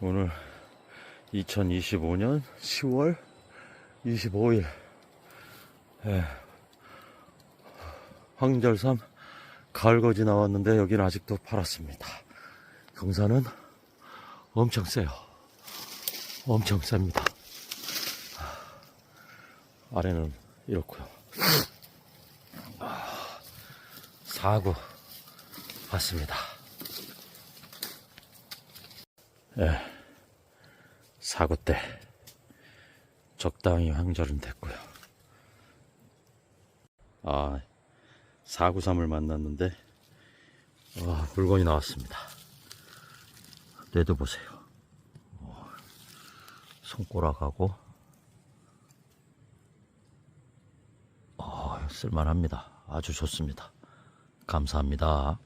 오늘 2025년 10월 25일 예. 황절삼 가을거지 나왔는데 여기는 아직도 팔았습니다. 경사는 엄청 세요. 엄청 셉니다. 아래는 이렇고요. 사구 봤습니다. 예, 사구 때 적당히 황절은 됐고요. 아, 사구삼을 만났는데 와, 물건이 나왔습니다. 뇌도 보세요. 어, 손가락하고 어, 쓸만합니다. 아주 좋습니다. 감사합니다.